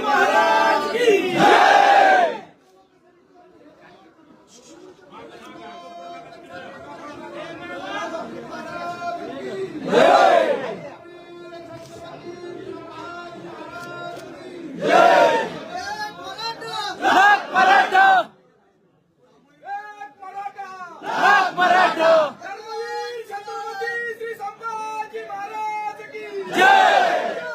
महाराज की लाख मराठा एक मराठा लाख मराठा धर्मवीर छत्रपती श्री संभाजी महाराज की जय जय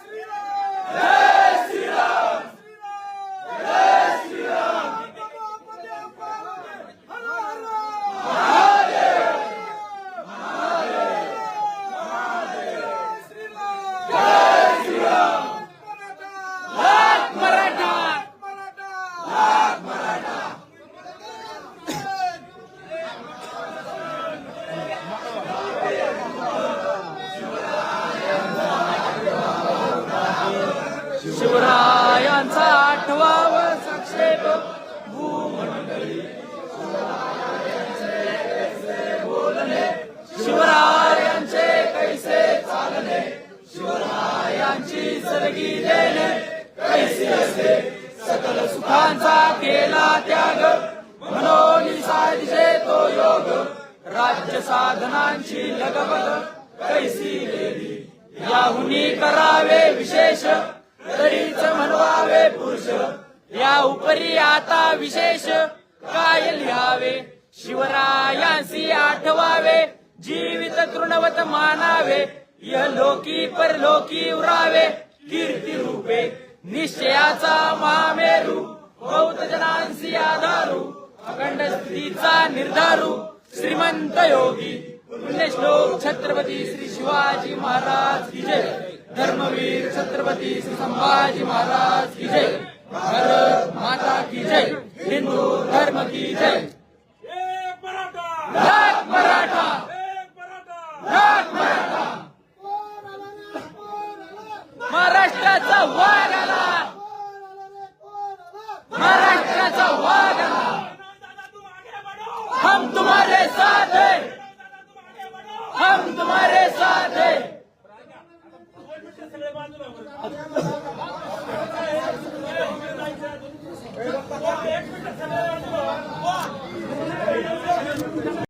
श्रीराम जय श्रीराम श्रीराम जय श्रीराम पद्मावती अप्पावती हर हर महादेव श्रीराम जय श्रीराम मराठा लाख मराठा मराठा शिवरायांचा आठवाव संक्षेप शिवरायांचे कैसे चालणे शिवरायांची सलगी देणे. कैसी असते सकल सुखांचा केला त्याग. म्हणून साधिसे तो योग. राज्य साधनांची लगबग. कैसी लेली याहुनी करावे विशेष. तरीच म्हणवावे पुरुष. या उपरी आता विशेष काय लिहावे शिवरायांसी आठवावे जीवित तृणवत मानावे. यह लोकी परलोकी उरावे कीर्ती रूपे निश्चयाचा महामेरू बौद्ध जनांसी आधारू अखंड स्थितीचा निर्धारू. श्रीमंत योगी पुण्यश्लोक छत्रपती श्री शिवाजी महाराज. धर्मवीर छत्रपती श्री संभाजी महाराज की जय भारत माता की जय हिंदू धर्म की जय मराठा मराठा महाराष्ट्राचा आला महाराष्ट्राचा आला हम तुम्हारे साथ हैं हम तुम्हारे साथ हैं